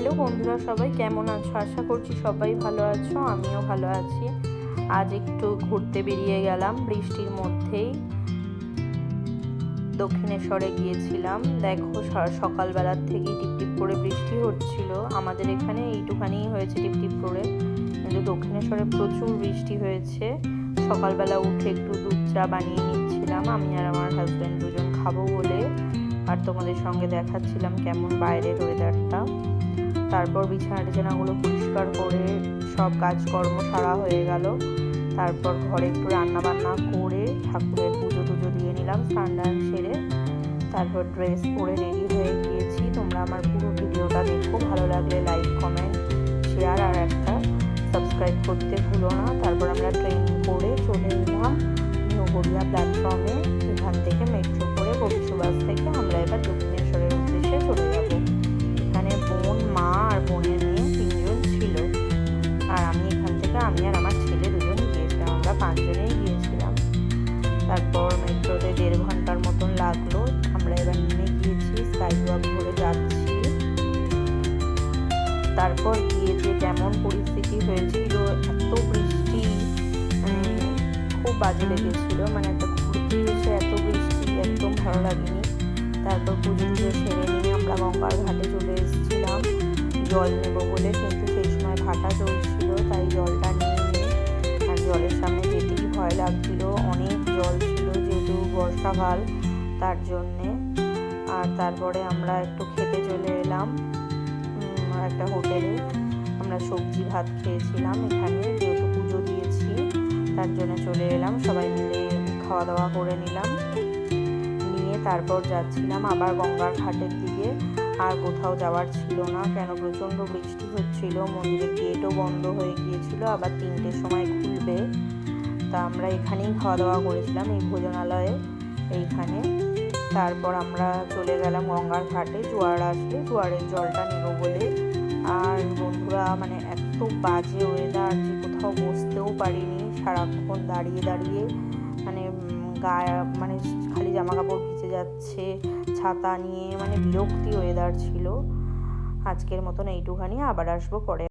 Hello বন্ধুরা, সবাই কেমন আছো? আশা করছি সবাই ভালো আছো, আমিও ভালো আছি। আজ একটু ঘুরতে বেরিয়ে গেলাম, বৃষ্টির মধ্যেই। দক্ষিণেশ্বরে গিয়েছিলাম। দেখো সকালবেলার থেকেই টিপটিপ করে বৃষ্টি হচ্ছিল। আমাদের এখানে এইটুখানি হয়েছে টিপটিপ করে। কিন্তু দক্ষিণেশ্বরে প্রচুর বৃষ্টি হয়েছে। সকালবেলা উঠে একটু দুধ চা বানিয়ে নিচ্ছিলাম। আমি আর আমার হাজব্যান্ড দুজন খাব বলে। আর তোমাদের সঙ্গে দেখাচ্ছিলাম কেমন বাইরের ওয়েদারটা তারপর বিছানা টিছানাগুলো পরিষ্কার করে সব কাজকর্ম সারা হয়ে গেল। তারপর ঘরে একটু রান্না বান্না করে ঠাকুরের পুজো টুজো দিয়ে নিলাম স্নান সেরে। তারপর ড্রেস পরে রেডি হয়ে গিয়েছি। তোমরা আমার পুরো ভিডিওটা দেখো, ভালো লাগলে লাইক কমেন্ট শেয়ার আর একটা সাবস্ক্রাইব করতে ভুলো না। তারপর আমরা ট্রেন করে চলে এলাম গড়িয়া প্ল্যাটফর্মে আমরা গিয়েছিলাম। তারপর মেট্রোতে দেড় ঘণ্টার মতন লাগল। আমরা এবার নেমে গিয়েছি স্কাই ওয়াক ধরে যাচ্ছি। তারপর গিয়ে যে কেমন পরিস্থিতি হয়েছিল, এত বৃষ্টি মানে খুব বাজে লেগেছিল। মানে একটা ঘুরতে এসে এত বৃষ্টি, একদম ভালো লাগেনি। তারপর পুজো টুজো সেরে নিয়ে আমরা গঙ্গার ঘাটে চলে এসেছিলাম। জল নেব বলে, কিন্তু সেই সময় ভাটা চলছিল, তাই জলটা নিয়ে আর জলের সামনে ভয় লাগছিল, অনেক জল ছিল যেহেতু বর্ষাকাল, তার জন্যে। আর তারপরে আমরা একটু খেতে চলে এলাম একটা হোটেলে। আমরা সবজি ভাত খেয়েছিলাম এখানে, যেহেতু পুজো দিয়েছি, তার জন্য চলে এলাম। সবাই মিলে খাওয়া দাওয়া করে নিলাম। নিয়ে তারপর যাচ্ছিলাম আবার গঙ্গার ঘাটের দিকে। আর কোথাও যাওয়ার ছিল না, কেন প্রচণ্ড বৃষ্টি হচ্ছিল, মন্দিরের গেটও বন্ধ হয়ে গিয়েছিল, আবার তিনটের সময় খুলবে। তা আমরা এখানেই খাওয়া দাওয়া করেছিলাম এই ভোজনালয়ে, এইখানে। তারপর আমরা চলে গেলাম গঙ্গার ঘাটে, জোয়ার আসলে জোয়ারের জলটা নেব বলে। আর বন্ধুরা মানে এত বাজে ওয়েদার যে কোথাও বসতেও পারিনি, সারাক্ষণ দাঁড়িয়ে দাঁড়িয়ে মানে গায়ে মানে খালি জামা কাপড় ভিজে যাচ্ছে, ছাতা নিয়ে মানে বিরক্তি ওয়েদার ছিল। আজকের মতন এইটুখানি, আবার আসব পরে।